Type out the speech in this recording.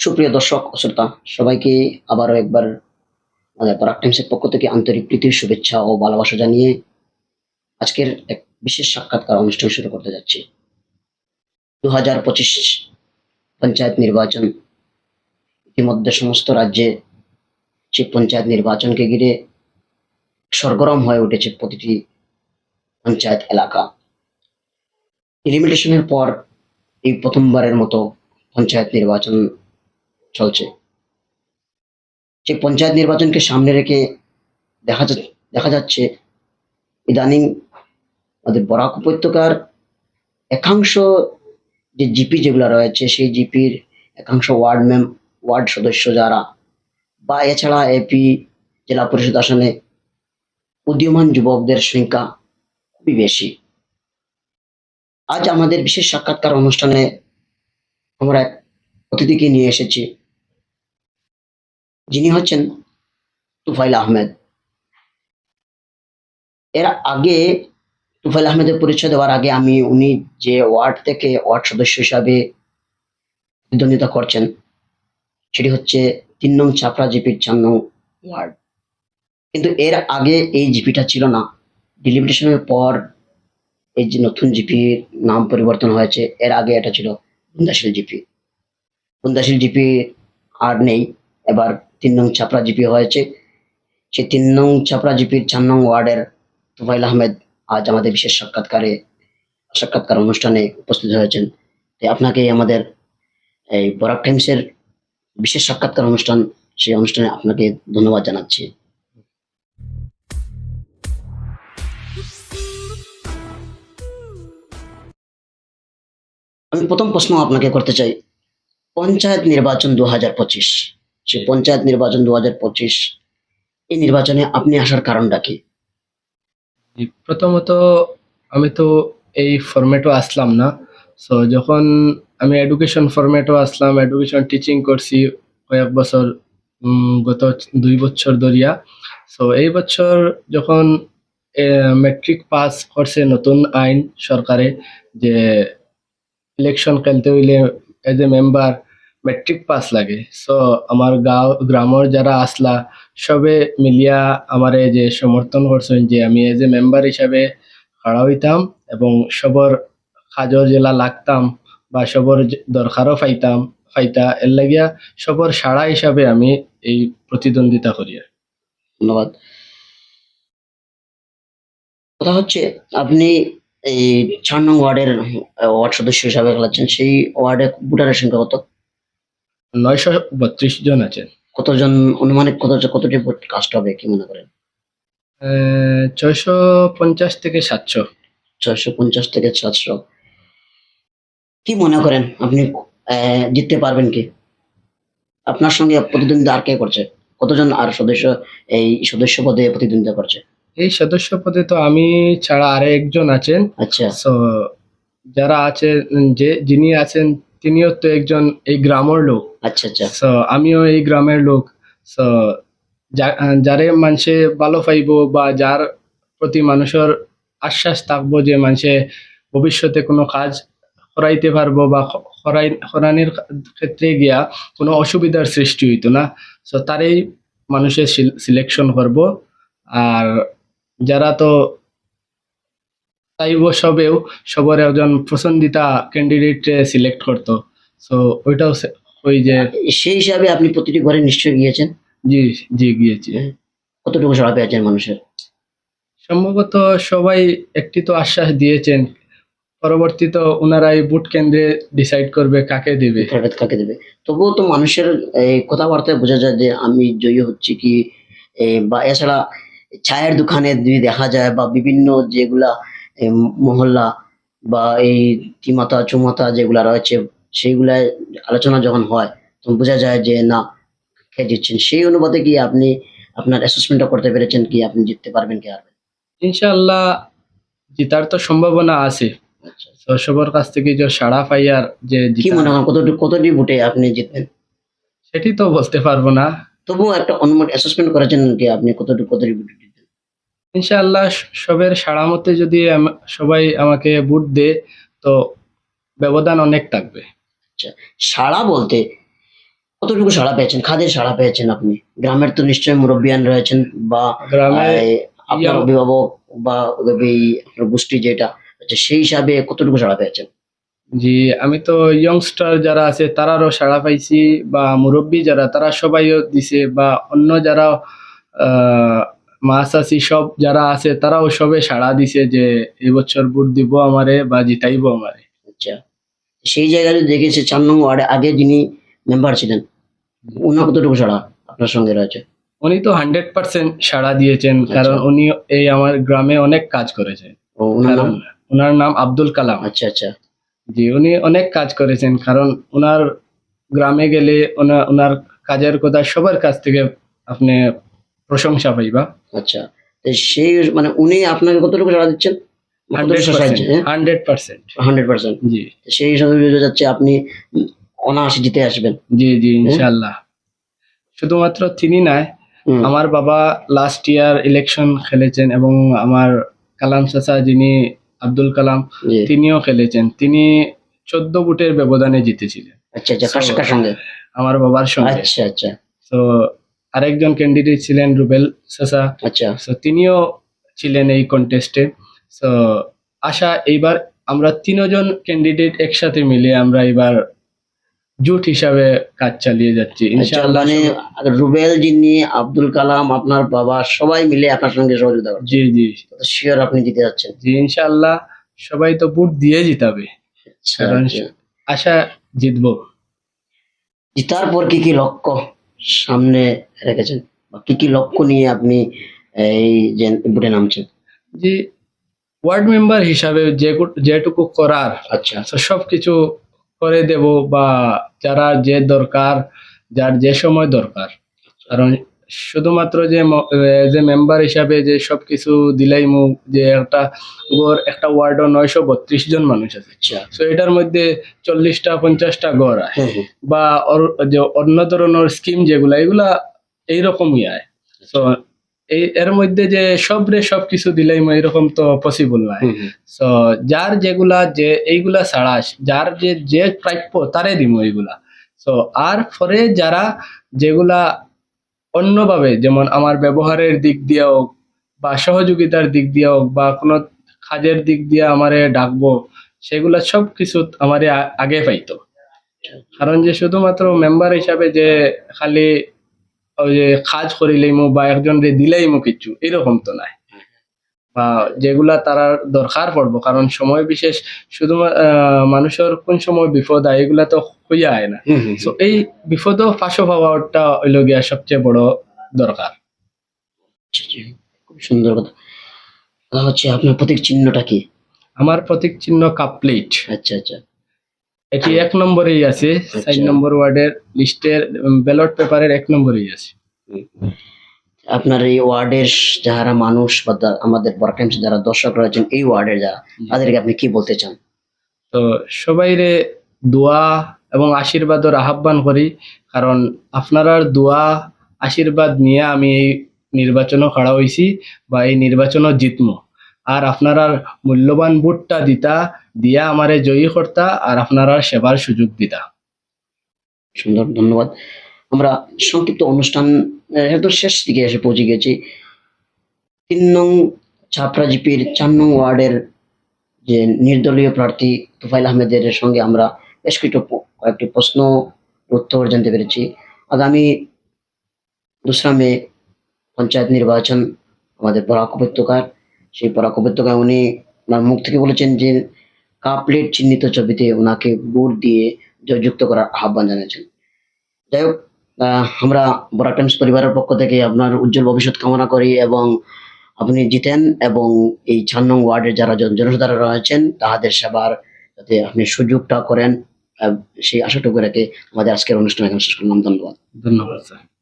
সুপ্রিয় দর্শক শ্রোতা, সবাইকে আবারও একবার আমাদের পরাগ টাইমসের পক্ষ থেকে আন্তরিক প্রীতির শুভেচ্ছা ও ভালোবাসা জানিয়ে আজকের এক বিশেষ সাক্ষাৎকার অনুষ্ঠান শুরু করতে যাচ্ছি। দু হাজার পঁচিশ পঞ্চায়েত নির্বাচন, ইতিমধ্যে সমস্ত রাজ্যে সেই পঞ্চায়েত নির্বাচনকে ঘিরে সরগরম হয়ে উঠেছে প্রতিটি পঞ্চায়েত এলাকা। এলিমিনেশনের পর এই প্রথমবারের মতো পঞ্চায়েত নির্বাচন চলছে। যে পঞ্চায়েত নির্বাচনকে সামনে রেখে দেখা দেখা যাচ্ছে, ইদানিং আমাদের বরাক উপত্যকার একাংশ যে জিপি যেগুলো রয়েছে, সেই জিপির একাংশ ওয়ার্ড মেম ওয়ার্ড সদস্য যারা, বা এছাড়া এপি জেলা পরিষদ আসনে উদীয়মান যুবকদের সংখ্যা খুবই বেশি। আজ আমাদের বিশেষ সাক্ষাৎকার অনুষ্ঠানে আমরা এক অতিথিকে নিয়ে এসেছি। যিনি হচ্ছেন তুফাইল আহমেদ। এর আগে তুফাইল আহমেদের পরিচয় দেওয়ার আগে আমি, উনি যে ওয়ার্ড থেকে ওয়ার্ড সদস্য হিসাবে প্রতিদ্বন্দ্বিতা করছেন, সেটি হচ্ছে তিন নং চাপড়া জিপির চার নং ওয়ার্ড। কিন্তু এর আগে এই জিপিটা ছিল না। ডিলিমিটেশনের পর এই যে নতুন জিপির নাম পরিবর্তন হয়েছে, এর আগে এটা ছিল বুন্দাশীল জিপি। বুন্দাশীল জিপি আর নেই। এবার তিন নং ছাপড়া জিপি হয়েছে। সেই তিন নং ছাপড়া জিপির চার নং ওয়ার্ডের তুফাইল আহমেদ আজ আমাদের বিশেষ সাক্ষাৎকারে, সাক্ষাৎকার অনুষ্ঠানে উপস্থিত হয়েছেন। তাই আপনাকে আমাদের এই বরাক টাইমসের বিশেষ সাক্ষাৎকার অনুষ্ঠান, সেই অনুষ্ঠানে আপনাকে ধন্যবাদ জানাচ্ছি। আমি প্রথম প্রশ্ন আপনাকে করতে চাই। পঞ্চায়েত নির্বাচন দু হাজার পঁচিশ। সে পঞ্চায়েত নির্বাচন দু হাজার পঁচিশ এই নির্বাচনে আপনি আসার কারণটা কি? প্রথমত আমি তো এই ফরম্যাটও আসলাম না। সো যখন আমি এডুকেশন ফরম্যাটও আসলাম এডুকেশন টিচিং করছি কয়েক বছর গত দুই বছর ধরিয়া। সো এই বছর যখন মেট্রিক পাস করছে নতুন আইন সরকারে যে ইলেকশন খেলতে হইলে as a member matric pass লাগে। সো আমার গাঁও, গ্রামের যারা আসলা, সবে মিলিয়া আমারে যে সমর্থন করছেন যে আমি এজ এ মেম্বার হিসাবে খাড়া হইতাম এবং সবর কাজও জেলা লাগতাম বা সবর দরকারও পাইতাম, পাইতা। এর লাগিয়া সবর সাড়া হিসাবে আমি এই প্রতিদ্বন্দ্বিতা করি ধন্যবাদ। কথা হচ্ছে, আপনি এই চার নং ওয়ার্ডের ওয়ার্ড সদস্য হিসাবে খেলাচ্ছেন, সেই ওয়ার্ডে ভোটারের সংখ্যা কত? নয়শো বত্রিশ জন আছেন। কতজন অনুমানিক কত কতটি কাস্ট হবে কি মনে করেন? ছয়শো পঞ্চাশ থেকে সাতশো। ছয়শো পঞ্চাশ থেকে সাতশো। কি মনে করেন আপনি জিততে পারবেন কি? আপনার সঙ্গে প্রতিদ্বন্দ্বিতা আর কে করছে? কতজন আর সদস্য এই সদস্য পদে প্রতিদ্বন্দ্বিতা করছে? এই সদস্য পদে তো আমি ছাড়া আরও একজন আছেন। আচ্ছা। যারা আছে যে যিনি আছেন তিনিও তো একজন এই গ্রামের লোক। আচ্ছা আচ্ছা। সো আমিও এই গ্রামের লোক। সো যারে মানুষে ভালো পাইব বা যার প্রতি মানুষের আশ্বাস থাকব যে মানুষে ভবিষ্যতে কোনো কাজ করাইতে পারব বা করাই করানির ক্ষেত্রে গিয়া কোনো অসুবিধার সৃষ্টি হইতো না। সো তারই মানুষের সিলেকশন করব। আর যারা তো চাইব সবেও সবার একজন পছন্দিতা ক্যান্ডিডেট সিলেক্ট করতো। সো ওইটাও ওই যে সেই হিসাবে আপনি প্রতিটি ঘরে নিশ্চয়ই গিয়েছেন? জি জি গিয়েছি। কতটুকু সাড়া পেয়েছেন মানুষের? সম্ভবত সবাই একটি তো আশ্বাস দিয়েছেন পরবর্তী পরবর্তীতে ওনারাই বুট কেন্দ্রে ডিসাইড করবে কাকে দেবে। কাকে দেবে? তবুও তো মানুষের এই কথাবার্তায় বোঝা যায় যে আমি জয়ী হচ্ছি কি বা এছাড়া চায়ের দোকানে যদি দেখা যায় বা বিভিন্ন যেগুলা মহল্লা বা এই তিমাতা চুমাতা যেগুলা রয়েছে সেইগুলায় আলোচনা যখন হয় তখন বোঝা যায় যে না কে জিতছেন সেই অনুপাতে কি আপনি আপনার অ্যাসেসমেন্টটা করতে পেরেছেন কি? আপনি জিততে পারবেন কি হারবেন ইনশাআল্লাহ জিতার তো সম্ভাবনা আছে। আচ্ছা সবার কাছ থেকে যে সাড়া পাইয়ার যে কি মনে হয়? কতটি কতটি ভোটে আপনি জিতবেন? সেটি তো বলতে পারব না। তবুও একটা অনুমান অ্যাসেসমেন্ট করেছেন কি আপনি? কতটি কতটি ভোটে জিতবেন? ইনশাআল্লাহ সবের সাড়া মতে যদি সবাই আমাকে বুট দে তো ব্যবধান অনেক থাকবে। সাড়া বলতে কতটুকু সাড়া পেয়েছেন? খাদের সাড়া পেয়েছেন আপনি? গ্রামের তো নিশ্চয়ই মুরব্বিয়ান রয়েছেন বা গ্রামে আপনার অভিভাবক বা আপনার গোষ্ঠী যেটা আছে সেই হিসাবে কতটুকু সাড়া পেয়েছেন? জি আমি তো ইয়ংস্টার যারা আছে তারারও সাড়া পাইছি বা মুরব্বী যারা তারা সবাইও দিছে বা অন্য যারা আহ, মা চাচি সব যারা আছে তারাও সবে সাড়া দিছে যে এবছর ভোট দিব আমারে বা জিতাইব আমারে। আচ্ছা। সেই জায়গায় দেখেছি চার নং ওয়ার্ডে আগে যিনি মেম্বার ছিলেন উনার কতটুকু সাড়া আপনার সঙ্গে রয়েছে? উনি তো হান্ড্রেড পার্সেন্ট সাড়া দিয়েছেন আচ্ছা। কারণ উনি এই আমার গ্রামে অনেক কাজ করেছেন। ওনার নাম? আব্দুল কালাম। আচ্ছা আচ্ছা। জি উনি অনেক কাজ করেছেন কারণ ওনার গ্রামে গেলে ওনা- ওনার কাজের কথা সবার কাছ থেকে আপনি প্রশংসা পাইবা। আচ্ছা সেই মানে উনি আপনাকে কতটুকু সাড়া দিচ্ছেন? Hundred percent. Hundred percent. জি। সেই হিসাবে বোঝা যাচ্ছে আপনি অনায়াসে জিতে আসবেন। জি জি ইনশাল্লাহ শুধুমাত্র তিনি হুম, আমার বাবা লাস্ট ইয়ার ইলেকশন খেলেছেন এবং আমার কালাম চাচা যিনি আব্দুল কালাম তিনিও খেলেছেন। তিনি চোদ্দ বুটের ব্যবধানে জিতেছিলেন। আচ্ছা আচ্ছা সঙ্গে? আমার বাবার সঙ্গে। আচ্ছা আচ্ছা। তো আরেকজন ক্যান্ডিডেট ছিলেন রুবেল চাচা আচ্ছা। সো তিনিও ছিলেন এই কন্টেস্টে সো আশা এইবার আমরা তিনজন ক্যান্ডিডেট একসাথে মিলে আমরা এবার জোট হিসাবে কাজ চালিয়ে যাচ্ছি। আচ্ছা ইনশাআল্লাহ মানে রুবেল যিনি আব্দুল কালাম আপনার বাবা সবাই মিলে আপনার সঙ্গে সহযোগিতা করছে। জি জি। শিওর আপনি জিতে যাচ্ছেন। জি ইনশাআল্লাহ সবাই তো ভোট দিয়ে জিতাবে। কারণ আচ্ছা। আশা জিতবো। জিতার পর কি কি লক্ষ্য? সামনে রেখেছেন? কি কি লক্ষ্য নিয়ে আপনি এই যে বুটে নামছেন? যে ওয়ার্ড মেম্বার হিসাবে যে যেটুকু করার আচ্ছা। তো সবকিছু করে দেব বা যারা যে দরকার যার যে সময় দরকার। কারণ শুধুমাত্র যে যে মেম্বার হিসাবে যে সবকিছু দিলাই মুখ যে একটা গড় একটা ওয়ার্ডও নয়শো বত্রিশ জন মানুষ আছে। আচ্ছা। তো এটার মধ্যে চল্লিশটা পঞ্চাশটা গড় আয় হ্যাঁ বা যে অন্য ধরনের স্কিম যেগুলা এগুলা এইরকমই আয় তো এই এর মধ্যে যে সবরে সবকিছু দিলাই এরকম তো পসিবল হুম। সো যার যেগুলা যে এইগুলা ছাড়া যার যে যে প্রাপ্য তারে দিব এইগুলা। সো আর পরে যারা যেগুলা অন্যভাবে, যেমন আমার ব্যবহারের দিক দিয়ে হোক বা সহযোগিতার দিক দিয়ে হোক বা কোনো কাজের দিক দিয়ে আমারে ডাকবো, সেগুলা সব কিছু আমারে আগে পাইতো। কারণ যে শুধুমাত্র মেম্বার হিসাবে যে খালি ওই যে কাজ করিলেই মো বা একজন দিলেই মো কিছু, এরকম তো নাই। বা যেগুলা তারা দরকার পড়ব কারণ সময় বিশেষ শুধু মানুষের কোন সময় বিপদ আয় এগুলা তো হইয়া আয় না। তো এই বিপদও ফাঁসো পাওয়াটা হইল গিয়া সবচেয়ে বড় দরকার। খুব সুন্দর কথা। হচ্ছে আপনার প্রতীক চিহ্নটা কি? আমার প্রতীক চিহ্ন কাপ প্লেট আচ্ছা আচ্ছা। এটি এক নম্বরেই আছে চার আচ্ছা। নম্বর ওয়ার্ডের লিস্টের ব্যালট পেপারের এক নম্বরেই আছে। আপনার এই ওয়ার্ডের যারা মানুষ বা আমাদের বরাকাইমস যারা দর্শক রয়েছেন এই ওয়ার্ডের যারা তাদেরকে আপনি কি বলতে চান? তো সবাইরে দোয়া এবং আশীর্বাদের আহ্বান করি কারণ আপনারার দোয়া আশীর্বাদ নিয়ে আমি এই নির্বাচনও খাড়া হয়েছি বা এই নির্বাচনও জিতমু। আর আপনারার মূল্যবান ভোটটা দিতা দিয়া আমারে জয়ী কর্তা আর আপনারা সেবার সুযোগ দিতা। সুন্দর ধন্যবাদ। আমরা সংক্ষিপ্ত অনুষ্ঠান একদম শেষ দিকে এসে পৌঁছে গেছি। তিন নং ছাপরা জিপির চার নং ওয়ার্ডের যে নির্দলীয় প্রার্থী তুফাইল আহমেদের সঙ্গে আমরা বেশ কিছু কয়েকটি প্রশ্ন উত্তর জানতে পেরেছি। আগামী দোসরা মে পঞ্চায়েত নির্বাচন, আমাদের বরাক উপত্যকার। সেই বরাক উপত্যকায় উনি ওনার মুখ থেকে বলেছেন যে কাপলেট চিহ্নিত ছবিতে ওনাকে ভোট দিয়ে জয়যুক্ত করার আহ্বান জানিয়েছেন। যাই হোক আমরা বরাক টাইমস পরিবারের পক্ষ থেকে আপনার উজ্জ্বল ভবিষ্যৎ কামনা করি এবং আপনি জিতেন এবং এই চার নং ওয়ার্ডের যারা জনসাধারণ রয়েছেন, তাহাদের সেবার যাতে আপনি সুযোগটা করেন সেই আশাটুকু রেখে আমাদের আজকের অনুষ্ঠান এখানে শেষ করলাম। ধন্যবাদ। ধন্যবাদ, স্যার।